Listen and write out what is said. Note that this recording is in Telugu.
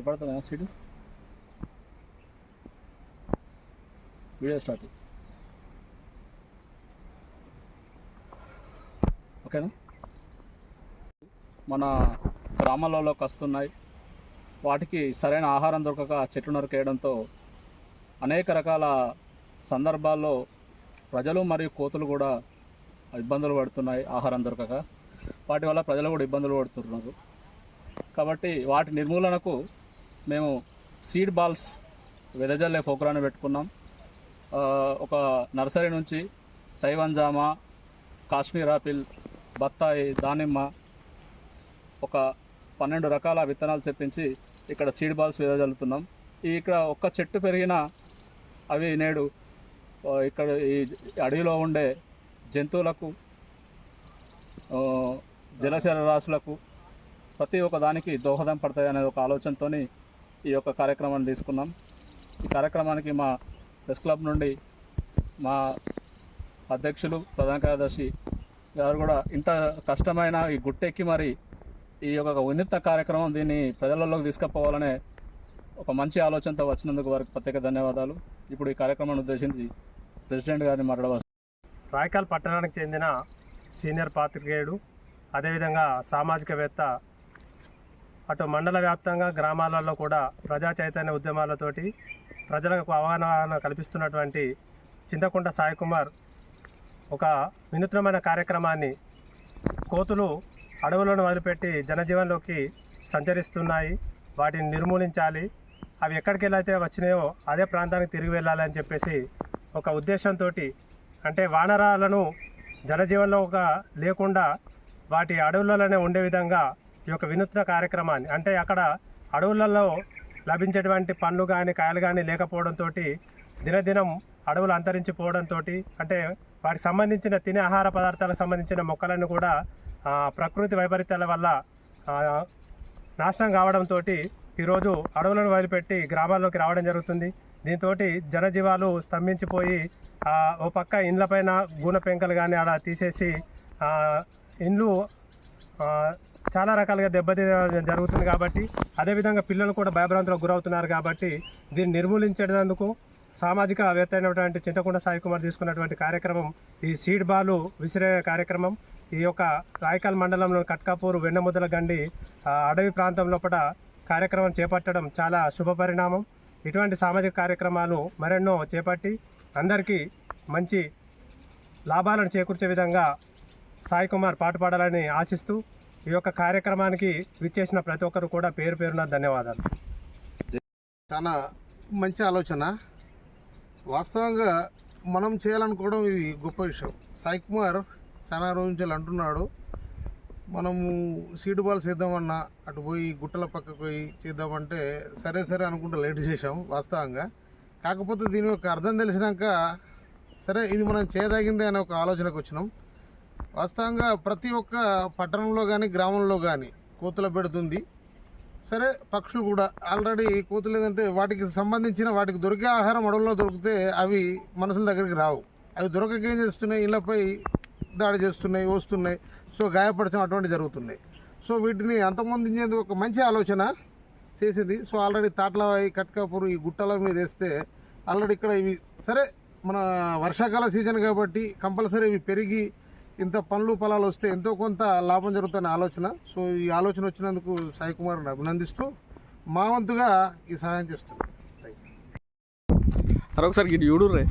ఏర్పడుతుందా సీటు? వీడియో స్టార్ట్ ఓకేనా? మన గ్రామాలలోకి వస్తున్నాయి వాటికి సరైన ఆహారం దొరకక చెట్లు నరికేయడంతో అనేక రకాల సందర్భాల్లో ప్రజలు మరియు కోతులు కూడా ఇబ్బందులు పడుతున్నాయి ఆహారం దొరకక. వాటి వల్ల ప్రజలు కూడా ఇబ్బందులు పడుతున్నారు. కాబట్టి వాటి నిర్మూలనకు మేము సీడ్ బాల్స్ వెదజల్లే ప్రోగ్రాన్ని పెట్టుకున్నాం. ఒక నర్సరీ నుంచి తైవాన్ జామ కాశ్మీర్ ఆపిల్ బత్తాయి దానిమ్మ ఒక పన్నెండు రకాల విత్తనాలు చెప్పించి ఇక్కడ సీడ్ బాల్స్ వెదజల్లుతున్నాం. ఈ ఇక్కడ ఒక్క చెట్టు పెరిగినా అవి నేడు ఇక్కడ ఈ అడవిలో ఉండే జంతువులకు జలచర రాశులకు ప్రతి ఒక్క దానికి దోహదం పడతాయి అనే ఒక ఆలోచనతోని ఈ యొక్క కార్యక్రమాన్ని తీసుకున్నాం. ఈ కార్యక్రమానికి మా ప్రెస్ క్లబ్ నుండి మా అధ్యక్షులు ప్రధాన కార్యదర్శి గారు కూడా ఇంత కష్టమైన ఈ గుట్టెక్కి మరి ఈ యొక్క వినూత్న కార్యక్రమం దీన్ని ప్రజలలోకి తీసుకుపోవాలనే ఒక మంచి ఆలోచనతో వచ్చినందుకు వారికి ప్రత్యేక ధన్యవాదాలు. ఇప్పుడు ఈ కార్యక్రమాన్ని ఉద్దేశించి ప్రెసిడెంట్ గారిని మాట్లాడవచ్చు రాయకాల్ పట్టణానికి చెందిన సీనియర్ పాత్రికేయుడు అదేవిధంగా సామాజికవేత్త అటు మండల వ్యాప్తంగా గ్రామాలలో కూడా ప్రజా చైతన్య ఉద్యమాలతోటి ప్రజలకు అవగాహన కల్పిస్తున్నటువంటి చింతకుంట సాయి కుమార్ ఒక వినూత్నమైన కార్యక్రమాన్ని కోతులు అడవులను వదిలిపెట్టి జనజీవనంలోకి సంచరిస్తున్నాయి. వాటిని నిర్మూలించాలి. అవి ఎక్కడికి వెళ్ళైతే వచ్చినాయో అదే ప్రాంతానికి తిరిగి వెళ్ళాలని చెప్పేసి ఒక ఉద్దేశంతో అంటే వానరాలను జనజీవనంలో ఒక లేకుండా వాటి అడవులలోనే ఉండే విధంగా ఈ యొక్క వినూత్న కార్యక్రమాన్ని అంటే అక్కడ అడవులలో లభించేటువంటి పండ్లు కానీ కాయలు కానీ లేకపోవడంతో దినదినం అడవులు అంతరించిపోవడంతో అంటే వాటికి సంబంధించిన తినే ఆహార పదార్థాలకు సంబంధించిన మొక్కలను కూడా ప్రకృతి వైపరీత్యాల వల్ల నాశనం కావడంతో ఈరోజు అడవులను వదిలిపెట్టి గ్రామాల్లోకి రావడం జరుగుతుంది. దీంతో జనజీవాలు స్తంభించిపోయి ఓ పక్క ఇండ్లపైన గూన పెంకలు కానీ అలా తీసేసి ఇండ్లు చాలా రకాలుగా దెబ్బతి జరుగుతుంది కాబట్టి అదేవిధంగా పిల్లలు కూడా భయభ్రాంతులకు గురవుతున్నారు కాబట్టి దీన్ని నిర్మూలించేందుకు సామాజిక వేత్త అయినటువంటి చింతకుండ సాయి కుమార్ తీసుకున్నటువంటి కార్యక్రమం ఈ సీడ్ బాలు విసిరే కార్యక్రమం ఈ యొక్క రాయకాల్ మండలంలో కట్కాపూర్ వెన్నముద్దల గండి అడవి ప్రాంతం లోపల కార్యక్రమం చేపట్టడం చాలా శుభ పరిణామం. ఇటువంటి సామాజిక కార్యక్రమాలు మరెన్నో చేపట్టి అందరికీ మంచి లాభాలను చేకూర్చే విధంగా సాయి కుమార్ పాటుపడాలని ఆశిస్తూ ఈ యొక్క కార్యక్రమానికి విచ్చేసిన ప్రతి ఒక్కరు కూడా పేరు పేరున ధన్యవాదాలు. చాలా మంచి ఆలోచన. వాస్తవంగా మనం చేయాలనుకోవడం ఇది గొప్ప విషయం. సాయి కుమార్ చాలా రోజు నుంచి అంటున్నాడు. మనము సీడ్ బాల్స్ వేద్దామన్నా అటు పోయి గుట్టల పక్కకు పోయి చేద్దామంటే సరే సరే అనుకుంటూ లేట్ చేసాం వాస్తవంగా. కాకపోతే దీని యొక్క అర్థం తెలిసినాక సరే ఇది మనం చేయదగిందే అనే ఒక ఆలోచనకు వచ్చినాం. వాస్తవంగా ప్రతి ఒక్క పట్టణంలో కానీ గ్రామంలో కానీ కోతుల పెడుతుంది సరే పక్షులు కూడా ఆల్రెడీ కోతులు ఏంటంటే వాటికి సంబంధించిన వాటికి దొరికే ఆహారం అడవుల్లో దొరికితే అవి మనుషుల దగ్గరికి రావు. అవి దొరకక ఏం చేస్తున్నాయి? ఇళ్ళపై దాడి చేస్తున్నాయి వస్తున్నాయి. సో గాయపరచడం అటువంటి జరుగుతున్నాయి. సో వీటిని అంతమందించేందుకు ఒక మంచి ఆలోచన చేసింది. సో ఆల్రెడీ తాట్లవాయి కట్కాపూర్ ఈ గుట్టల మీద వేస్తే ఆల్రెడీ ఇక్కడ ఇవి సరే మన వర్షాకాల సీజన్ కాబట్టి కంపల్సరీ ఇవి పెరిగి ఇంత పనులు పొలాలు వస్తే ఎంతో కొంత లాభం జరుగుతున్న ఆలోచన. సో ఈ ఆలోచన వచ్చినందుకు సాయి కుమార్ని అభినందిస్తూ మా వంతుగా ఈ సహాయం చేస్తున్నాను. అరే ఒకసారి ఇది యూడు రే